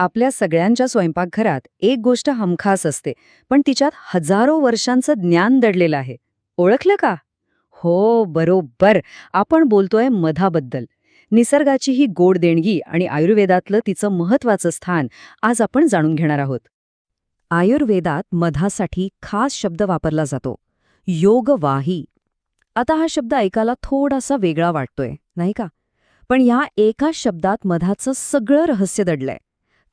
आपल्या सगळ्यांच्या स्वयंपाकघरात एक गोष्ट हमखास असते पण तिच्यात हजारो वर्षांचं ज्ञान दडलेलं आहे. ओळखलं का? हो बरोबर. आपण बोलतोय मधाबद्दल. निसर्गाची ही गोड देणगी आणि आयुर्वेदातलं तिचं महत्वाचं स्थान आज आपण जाणून घेणार आहोत. आयुर्वेदात मधासाठी खास शब्द वापरला जातो. योगवाही. आता हा शब्द ऐकायला थोडासा वेगळा वाटतोय नाही का? पण ह्या एका शब्दात मधाचं सगळं रहस्य दडलंय.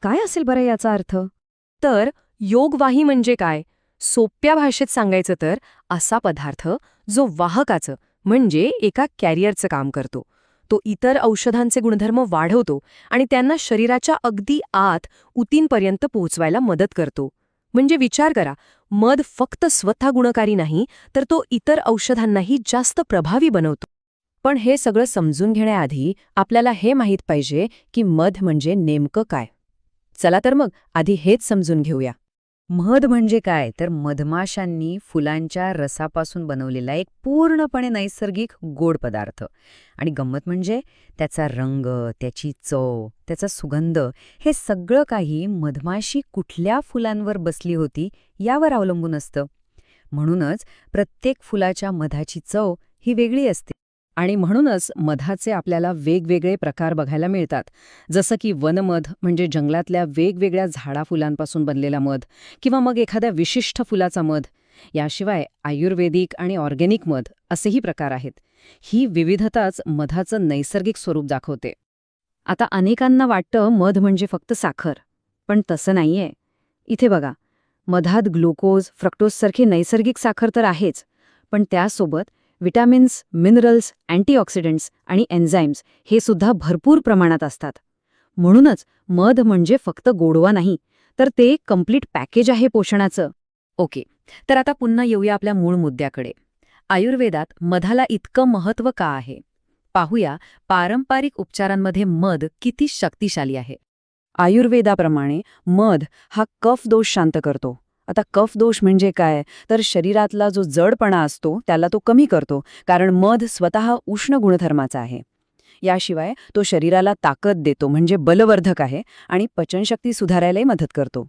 काय असेल बरं याचा अर्थ? तर योगवाही म्हणजे काय? सोप्या भाषेत सांगायचं तर असा पदार्थ जो वाहकाचं म्हणजे एका कॅरियरचं काम करतो. तो इतर औषधांचे गुणधर्म वाढवतो आणि त्यांना शरीराच्या अगदी आत उतींपर्यंत पोहोचवायला मदत करतो. म्हणजे विचार करा मध फक्त स्वतः गुणकारी नाही तर तो इतर औषधांनाही जास्त प्रभावी बनवतो. पण हे सगळं समजून घेण्याआधी आपल्याला हे माहीत पाहिजे की मध म्हणजे नेमकं काय. चला तर मग आधी हेच समजून घेऊया. मध म्हणजे काय? तर मधमाशांनी फुलांच्या रसापासून बनवलेला एक पूर्णपणे नैसर्गिक गोड पदार्थ. आणि गंमत म्हणजे त्याचा रंग त्याची चव त्याचा सुगंध हे सगळं काही मधमाशी कुठल्या फुलांवर बसली होती यावर अवलंबून असतं. म्हणूनच प्रत्येक फुलाच्या मधाची चव ही वेगळी असते. आणि म्हणूनच मधाचे आपल्याला वेगवेगळे प्रकार बघायला मिळतात. जसं की वनमध म्हणजे जंगलातल्या वेगवेगळ्या झाडाफुलांपासून बनलेला मध किंवा मग एखाद्या विशिष्ट फुलाचा मध. याशिवाय आयुर्वेदिक आणि ऑर्गेनिक मध असेही प्रकार आहेत. ही विविधताच मधाचं नैसर्गिक स्वरूप दाखवते. आता अनेकांना वाटतं मध म्हणजे फक्त साखर पण तसं नाहीये. इथे बघा मधात ग्लुकोज फ्रक्टोजसारखी नैसर्गिक साखर तर आहेच पण त्यासोबत विटॅमिन्स मिनरल्स अँटीऑक्सिडंट्स आणि एन्झाईम्स हे सुद्धा भरपूर प्रमाणात असतात. म्हणूनच मध म्हणजे फक्त गोडवा नाही तर ते कंप्लीट पॅकेज आहे पोषणाचं. ओके तर आता पुन्हा येऊया आपल्या मूळ मुद्द्याकडे. आयुर्वेदात मधाला इतकं महत्त्व का आहे? पाहूया पारंपरिक उपचारांमध्ये मध किती शक्तिशाली आहे. आयुर्वेदाप्रमाणे मध हा कफ दोष शांत करतो. आता कफ दोष म्हणजे काय? तर शरीरातला जो जडपणा असतो त्याला तो कमी करतो कारण मध स्वतः उष्ण गुणधर्माचा आहे. याशिवाय तो शरीराला ताकद देतो म्हणजे बलवर्धक आहे आणि पचनशक्ती सुधारायलाही मदत करतो.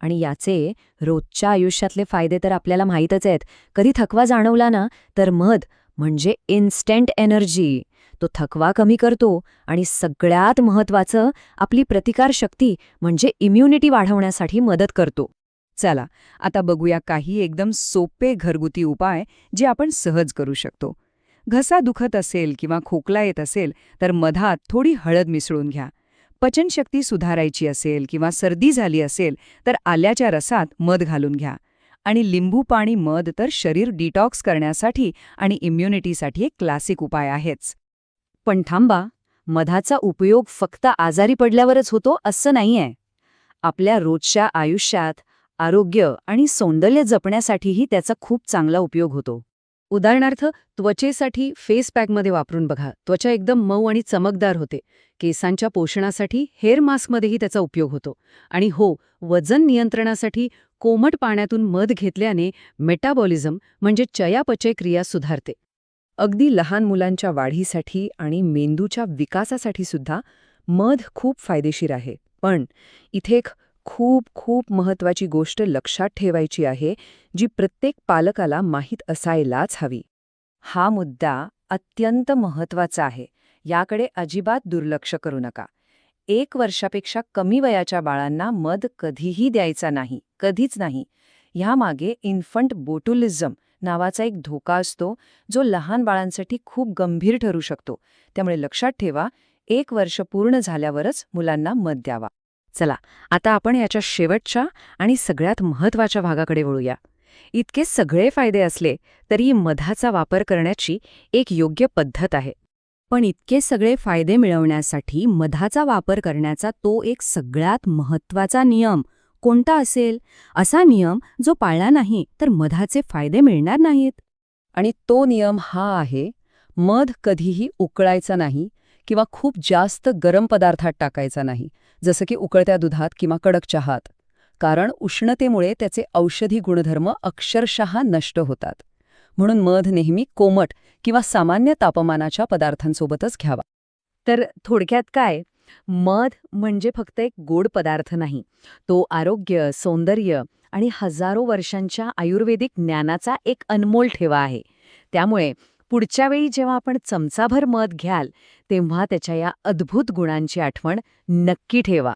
आणि याचे रोजच्या आयुष्यातले फायदे तर आपल्याला माहीतच आहेत. कधी थकवा जाणवला ना तर मध म्हणजे इन्स्टंट एनर्जी तो थकवा कमी करतो आणि सगळ्यात महत्वाचं आपली प्रतिकारशक्ती म्हणजे इम्युनिटी वाढवण्यासाठी मदत करतो. चला आता बघूया काही एकदम सोपे घरगुती उपाय जे आपण सहज करू शकतो. घसा दुखत असेल किंवा खोकला येत असेल तर मधात थोडी हळद मिसळून घ्या. पचनशक्ती सुधारायची असेल किंवा सर्दी झाली असेल तर आल्याच्या रसात मध घालून घ्या. आणि लिंबू पाणी मध तर शरीर डिटॉक्स करण्यासाठी आणि इम्युनिटीसाठी एक क्लासिक उपाय आहेच. पण थांबा मधाचा उपयोग फक्त आजारी पडल्यावरच होतो असं नाहीये. आपल्या रोजच्या आयुष्यात आरोग्य आणि सौंदर्य जपण्यासाठीही त्याचा खूप चांगला उपयोग होतो. उदाहरणार्थ त्वचेसाठी फेस पॅकमध्ये वापरून बघा. त्वचा एकदम मऊ आणि चमकदार होते. केसांच्या पोषणासाठी हेअर मास्कमध्येही त्याचा उपयोग होतो. आणि हो वजन नियंत्रणासाठी कोमट पाण्यातून मध घेतल्याने मेटाबॉलिझम म्हणजे चयापचय क्रिया सुधारते. अगदी लहान मुलांच्या वाढीसाठी आणि मेंदूच्या विकासासाठी सुद्धा मध खूप फायदेशीर आहे. पण इथे एक खूप खूप महत्वाची गोष्ट लक्षात ठेवायची आहे जी प्रत्येक पालकाला माहीत असायलाच हवी. हा मुद्दा अत्यंत महत्त्वाचा आहे याकडे अजिबात दुर्लक्ष करू नका. एक वर्षापेक्षा कमी वयाच्या बाळांना मध कधीही द्यायचा नाही कधीच नाही. ह्यामागे इन्फंट बोटुलिझम नावाचा एक धोका असतो जो लहान बाळांसाठी खूप गंभीर ठरू शकतो. त्यामुळे लक्षात ठेवा एक वर्ष पूर्ण झाल्यावरच मुलांना मध द्यावा. चला आता आपण याच्या शेवटच्या आणि सगळ्यात महत्त्वाच्या भागाकडे वळूया. इतके सगळे फायदे असले तरी मधाचा वापर करण्याची एक योग्य पद्धत आहे. पण इतके सगळे फायदे मिळवण्यासाठी मधाचा वापर करण्याचा तो एक सगळ्यात महत्त्वाचा नियम कोणता असेल? असा नियम जो पाळला नाही तर मधाचे फायदे मिळणार नाहीत. आणि तो नियम हा आहे मध कधीही उकळायचा नाही किंवा खूप जास्त गरम पदार्थात टाकायचा नाही. जसं की उकळत्या दुधात किंवा कडक चहात. कारण उष्णतेमुळे त्याचे औषधी गुणधर्म अक्षरशः नष्ट होतात. म्हणून मध नेहमी कोमट किंवा सामान्य तापमानाच्या पदार्थांसोबतच घ्यावा. तर थोडक्यात काय? मध म्हणजे फक्त एक गोड पदार्थ नाही. तो आरोग्य सौंदर्य आणि हजारो वर्षांच्या आयुर्वेदिक ज्ञानाचा एक अनमोल ठेवा आहे. त्यामुळे पुढच्या वेळी जेव्हा आपण चमचाभर मध घ्याल तेव्हा त्याच्या या अद्भुत गुणांची आठवण नक्की ठेवा.